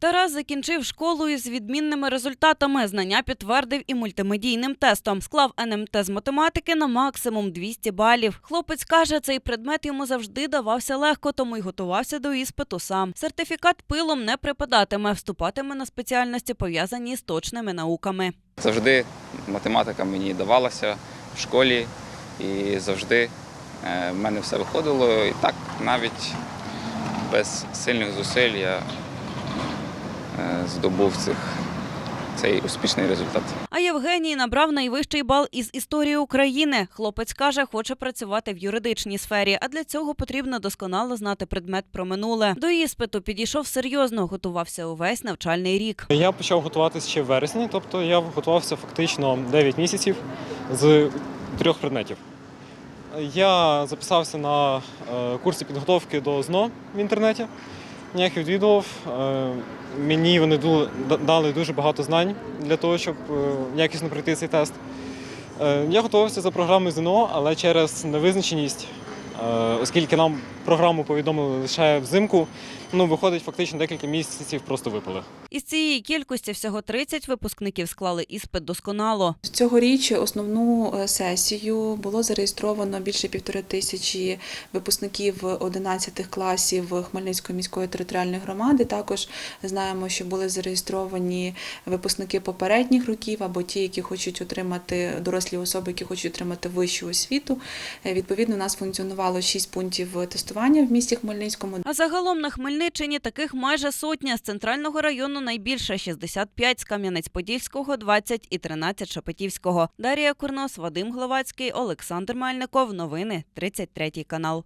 Тарас закінчив школу із відмінними результатами. Знання підтвердив і мультимедійним тестом. Склав НМТ з математики на максимум 200 балів. Хлопець каже, цей предмет йому завжди давався легко, тому й готувався до іспиту сам. Сертифікат пилом не припадатиме, вступатиме на спеціальності, пов'язані з точними науками. Завжди математика мені давалася в школі і завжди е, в мене все виходило. І так навіть без сильних зусиль я здобув цих, цей успішний результат. А Євгеній набрав найвищий бал із історії України. Хлопець каже, хоче працювати в юридичній сфері, а для цього потрібно досконало знати предмет про минуле. До іспиту підійшов серйозно, готувався увесь навчальний рік. Я почав готуватися ще в вересні, тобто я готувався фактично 9 місяців з трьох предметів. Я записався на е, курси підготовки до ЗНО в інтернеті. Їх відвідував. Е, Мені вони дали дуже багато знань для того, щоб е, якісно пройти цей тест. Е, Я готувався за програмою ЗНО, але через невизначеність, оскільки нам програму повідомили лише взимку, ну виходить фактично декілька місяців просто випали. Із цієї кількості всього 30 випускників склали іспит досконало. Цьогоріч основну е, сесію було зареєстровано більше півтори тисячі випускників 11 класів Хмельницької міської територіальної громади. Також знаємо, що були зареєстровані випускники попередніх років або ті, які хочуть отримати дорослі особи, які хочуть отримати вищу освіту. Е, Відповідно, у нас функціонувало 6 пунктів тестування в місті Хмельницькому. А загалом на Хмельниччині таких майже сотня. З центрального району найбільше 65, з Кам'янець-Подільського 20 і 13 Шепетівського. Дарія Курнос, Вадим Гловацький, Олександр Мальников. Новини 33 канал.